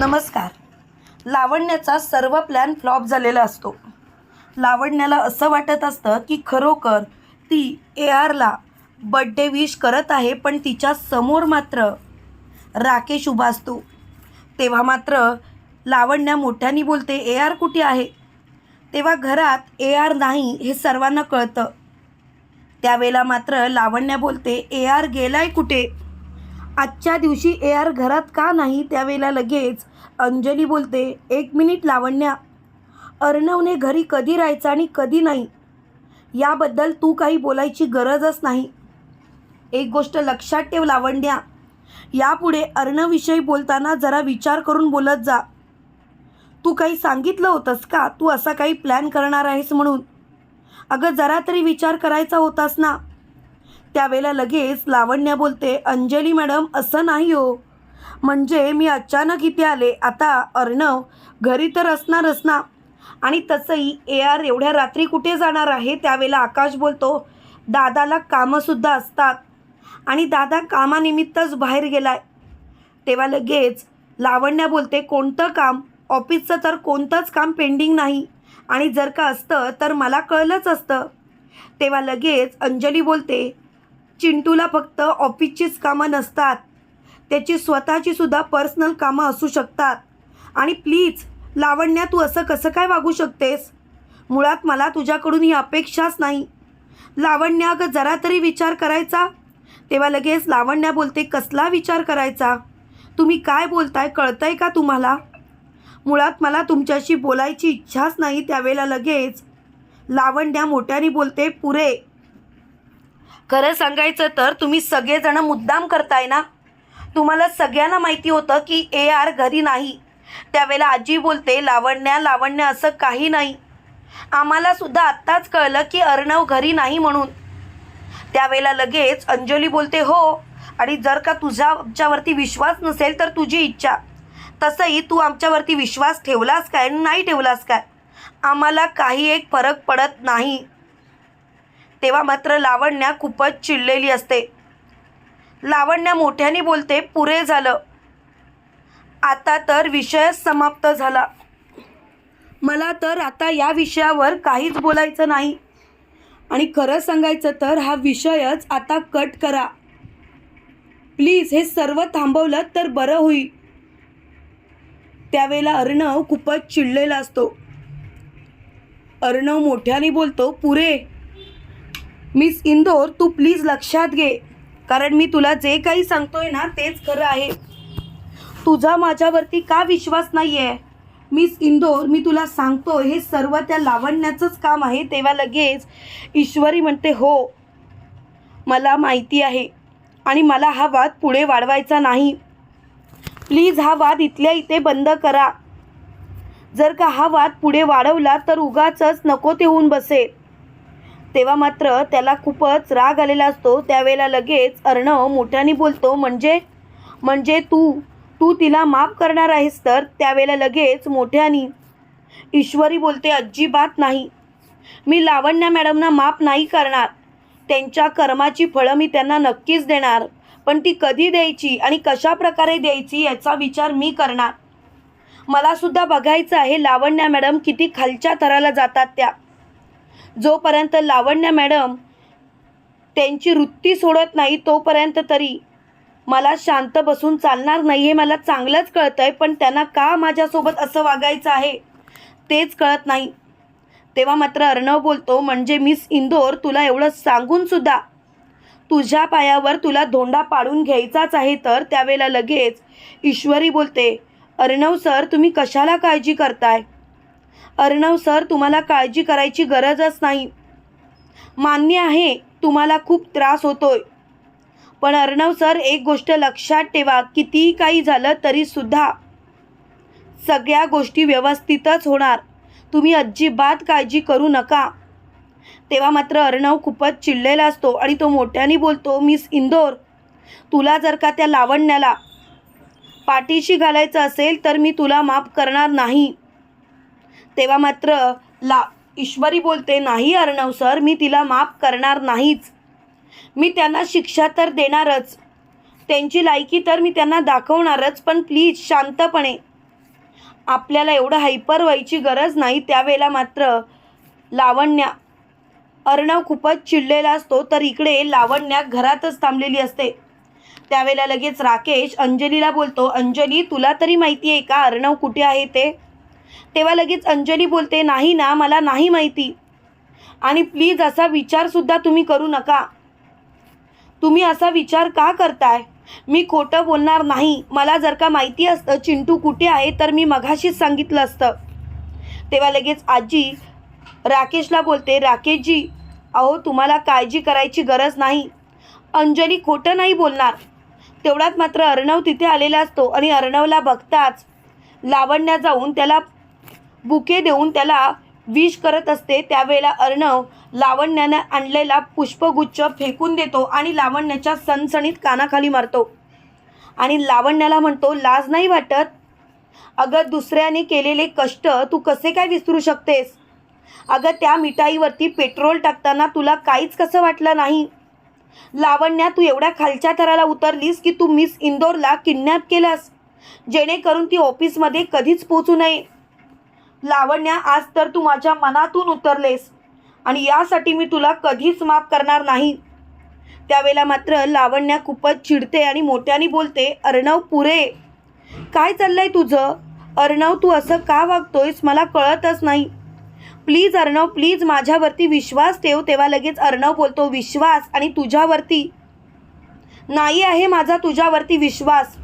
नमस्कार. लावण्याचा सर्व प्लॅन फ्लॉप झालेला असतो. लावण्याला असं वाटत असतं की खरोखर ती ए आरला बड्डे विश करत आहे पण तिच्या समोर मात्र राकेश उभा असतो. तेव्हा मात्र लावण्या मोठ्याने बोलते ए आर कुठे आहे? तेव्हा घरात ए आर नाही हे सर्वांना कळतं. त्यावेळेला मात्र लावण्या बोलते ए आर गेलाय कुठे? आजच्या दिवशी ए आर घरात का नाही? त्यावेळेला लगेच अंजली बोलते एक मिनिट लावण्या. अर्णवने घरी कधी राहायचं आणि कधी नाही? याबद्दल तू काही बोलायची गरजच नाही. एक गोष्ट लक्षात ठेव लावण्या. यापुढे अर्णविषयी बोलताना जरा विचार करून बोलत जा. तू काही सांगितलं होतंस का? तू असा काही प्लॅन करणार आहेस म्हणून. अगं जरा तरी विचार करायचा होतास ना. त्यावेळेला लगेच लावण्या बोलते अंजली मॅडम असं नाही हो. म्हणजे मी अचानक इथे आले. आता अर्णव घरी तर असणारच ना आणि तसंही ए आर एवढ्या रात्री कुठे जाणार आहे? त्यावेळेला आकाश बोलतो दादाला कामंसुद्धा असतात. आणि दादा कामानिमित्तच बाहेर गेलाय. तेव्हा लगेच लावण्या बोलते कोणतं काम? ऑफिसचं तर कोणतंच काम पेंडिंग नाही. आणि जर का असतं तर मला कळलंच असतं. तेव्हा लगेच अंजली बोलते चिंटूला फक्त ऑफिसचीच कामं नसतात. त्याची स्वतःची सुद्धा पर्सनल कामं असू शकतात. आणि प्लीज लावण्या तू असं कसं काय वागू शकतेस? मुळात मला तुझ्याकडून ही अपेक्षाच नाही. लावण्या अगं जरा तरी विचार करायचा. तेव्हा लगेच लावण्या बोलते कसला विचार करायचा? तुम्ही काय बोलताय कळतंय का तुम्हाला? मुळात मला तुमच्याशी बोलायची इच्छाच नाही त्यावेळेला लगेच. लावण्या मोठ्याने बोलते पुरे. खरं सांगायचं तर तुम्ही सगळेजण मुद्दाम करताय ना? तुम्हाला सगळ्यांना माहिती होतं की ए आर घरी नाही. त्यावेळेला आजी बोलते लावण्या लावण्या असं काही नाही. आम्हाला सुद्धा आत्ताच कळलं की अर्णव घरी नाही म्हणून. त्यावेळेला लगेच अंजली बोलते हो आणि जर का तुझा आमच्यावरती विश्वास नसेल तर तुझी इच्छा. तसंही तू आमच्यावरती विश्वास ठेवलास काय नाही ठेवलास काय? आम्हाला काही एक फरक पडत नाही. तेव्हा मात्र लावण्या खूपच चिडलेली असते. लावण्या मोठ्याने बोलते पुरे झालं. आता तर विषयच समाप्त झाला. मला तर आता या विषयावर काहीच बोलायचं नाही. आणि खरं सांगायचं तर हा विषयच आता कट करा. प्लीज हे सर्व थांबवलं तर बरं होईल. त्यावेळेला अर्णव खूपच चिडलेला असतो. अर्णव मोठ्याने बोलतो पुरे. मिस इंदोर तू प्लीज लक्षात घे. कारण मी तुला जे काही सांगतोय ना तेच खरं आहे. तुझा माझ्यावरती का विश्वास नाही आहे मिस इंदोर मी तुला सांगतो हे सर्व त्या लावण्याचंच काम आहे. तेव्हा लगेच ईश्वरी म्हणते हो मला माहिती आहे आणि मला हा वाद पुढे वाढवायचा नाही. प्लीज हा वाद इथल्या इथे बंद करा. जर का हा वाद पुढे वाढवला तर उगाचच नको ते होऊन बसेल. तेव्हा मात्र त्याला खूपच राग आलेला असतो. त्यावेळेला लगेच अर्णव मोठ्याने बोलतो म्हणजे? म्हणजे तू तू तिला माफ करणार आहेस तर? त्यावेळेला लगेच मोठ्याने ईश्वरी बोलते अजिबात नाही. मी लावण्या मॅडमना माफ नाही करणार. त्यांच्या कर्माची फळं मी त्यांना नक्कीच देणार. पण ती कधी द्यायची आणि कशा प्रकारे द्यायची याचा विचार मी करणार. मलासुद्धा बघायचं आहे लावण्या मॅडम किती खालच्या थराला जातात त्या. जोपर्यंत लावण्या मॅडम त्यांची वृत्ती सोडत नाही तोपर्यंत तरी मला शांत बसून चालणार नाही हे मला चांगलंच कळतं आहे पण त्यांना का माझ्यासोबत असं वागायचं आहे? तेच कळत नाही. तेव्हा मात्र अर्णव बोलतो म्हणजे मिस इंदोर तुला एवढं सांगून सुद्धा तुझ्या पायावर तुला धोंडा पाडून घ्यायचाच आहे तर? त्यावेळेला लगेच ईश्वरी बोलते अर्णव सर तुम्ही कशाला काळजी करताय? अर्णव सर तुम्हाला काळजी करायची गरजच नाही. मान्य आहे तुम्हाला खूप त्रास होतोय. पण अर्णव सर एक गोष्ट लक्षात ठेवा कितीही काही झालं तरीसुद्धा सगळ्या गोष्टी व्यवस्थितच होणार. तुम्ही अजिबात काळजी करू नका. तेव्हा मात्र अर्णव खूपच चिडलेला असतो आणि तो मोठ्याने बोलतो मिस इंदोर तुला जर का त्या लावण्याला पाठीशी घालायचं असेल तर मी तुला माफ करणार नाही. तेव्हा मात्र ला ईश्वरी बोलते नाही अर्णव सर मी तिला माफ करणार नाहीच. मी त्यांना शिक्षा तर देणारच. त्यांची लायकी तर मी त्यांना दाखवणारच पण प्लीज शांतपणे. आपल्याला एवढं हायपर व्हायची गरज नाही त्यावेळेला मात्र लावण्या अर्णव खूपच चिडलेला असतो तर इकडे लावण्या घरातच थांबलेली असते. त्यावेळेला लगेच राकेश अंजलीला बोलतो अंजली तुला तरी माहिती आहे का अर्णव कुठे आहे ते? तेव्हा लगेच अंजली बोलते नाही ना मला नाही माहिती. आणि प्लीज असा विचारसुद्धा तुम्ही करू नका. तुम्ही असा विचार का करताय? मी खोटं बोलणार नाही. मला जर का माहिती असतं चिंटू कुठे आहे तर मी मघाशीच सांगितलं असतं. तेव्हा लगेच आजी राकेशला बोलते राकेशजी अहो तुम्हाला काळजी करायची गरज नाही. अंजली खोटं नाही बोलणार. तेवढ्यात मात्र अर्णव तिथे आलेला असतो आणि अर्णवला बघताच लावण्या जाऊन त्याला बुके देऊन त्याला विश करत असते. त्यावेळेला अर्णव लावण्यानं आणलेला पुष्पगुच्छ फेकून देतो आणि लावण्याच्या सणसणीत कानाखाली मारतो. आणि लावण्याला म्हणतो लाज नाही वाटत? अगं दुसऱ्याने केलेले कष्ट तू कसे काय विसरू शकतेस? अगं त्या मिठाईवरती पेट्रोल टाकताना तुला काहीच कसं वाटलं नाही? लावण्या तू एवढ्या खालच्या थराला उतरलीस की तू मिस इंदोरला किडनॅप केलास. जेणेकरून ती ऑफिसमध्ये कधीच पोचू नये. लावण्या आज तर तू माझ्या मनातून उतरलेस. आणि यासाठी मी तुला कधीच माफ करणार नाही. त्यावेळेला मात्र लावण्या खूपच चिडते आणि मोठ्याने बोलते अर्णव पुरे. काय चाललंय तुझं? अर्णव तू असं का वागतोयस? मला कळतच नाही. प्लीज अर्णव प्लीज माझ्यावरती विश्वास ठेव. तेव्हा लगेच अर्णव बोलतो विश्वास आणि तुझ्यावरती. नाही आहे माझा तुझ्यावरती विश्वास.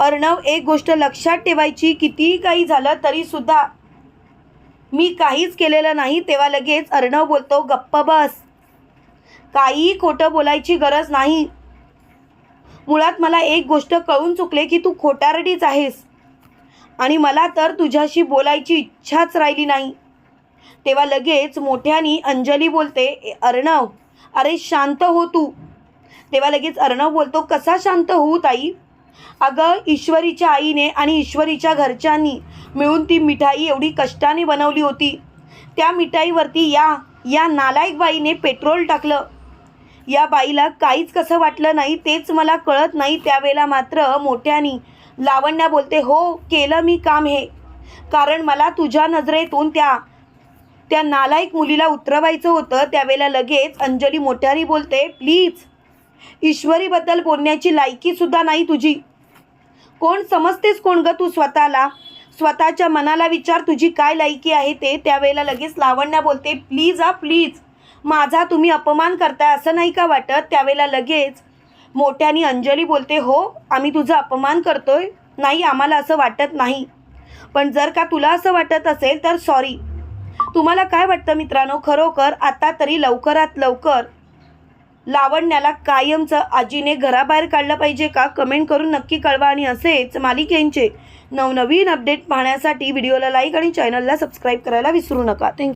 अर्णव एक गोष्ट लक्षात ठेवायची कितीही काही झालं तरी सुद्धा मी काहीच केलेलं नाही तेव्हा लगेच अर्णव बोलतो गप्प बस. काहीही खोटं बोलायची गरज नाही. मुळात मला एक गोष्ट कळून चुकले की तू खोटारडीच आहेस. आणि मला तर तुझ्याशी बोलायची इच्छाच राहिली नाही. तेव्हा लगेच मोठ्यानी अंजली बोलते "ए, अर्णव अरे शांत हो तू. तेव्हा लगेच अर्णव बोलतो कसा शांत होऊ ताई? अगं ईश्वरीच्या आईने आणि ईश्वरीच्या घरच्यांनी मिळून ती मिठाई एवढी कष्टाने बनवली होती. त्या मिठाईवरती या या नालायक बाईने पेट्रोल टाकलं. या बाईला काहीच कसं वाटलं नाही तेच मला कळत नाही त्यावेळेला मात्र मोठ्यानी लावण्या बोलते हो केलं मी काम हे. कारण मला तुझ्या नजरेतून त्या त्या नालायक मुलीला उतरवायचं होतं. त्यावेळेला लगेच अंजली मोठ्यानी बोलते प्लीज ईश्वरीबद्दल बोलण्याची लायकीसुद्धा नाही तुझी. कोण समजतेस कोण ग तू स्वतःला? स्वतःच्या मनाला विचार तुझी काय लायकी आहे ते त्यावेळेला लगेच लावण्या बोलते प्लीज आ प्लीज. माझा तुम्ही अपमान करताय असं नाही का वाटत? त्यावेळेला लगेच मोठ्यानी अंजली बोलते हो आम्ही तुझा अपमान करतोय. नाही आम्हाला असं वाटत नाही. पण जर का तुला असं वाटत असेल तर सॉरी तुम्हाला काय वाटतं मित्रांनो? खरोखर आता तरी लवकरात लवकर लावण्याला कायमचं आजीने घराबाहेर काढलं पाहिजे का? कमेंट करून नक्की कळवा आणि असेच मालिकेंचे नवनवीन अपडेट पाहण्यासाठी व्हिडिओला लाईक आणि चॅनलला सबस्क्राईब करायला विसरू नका. थँक्यू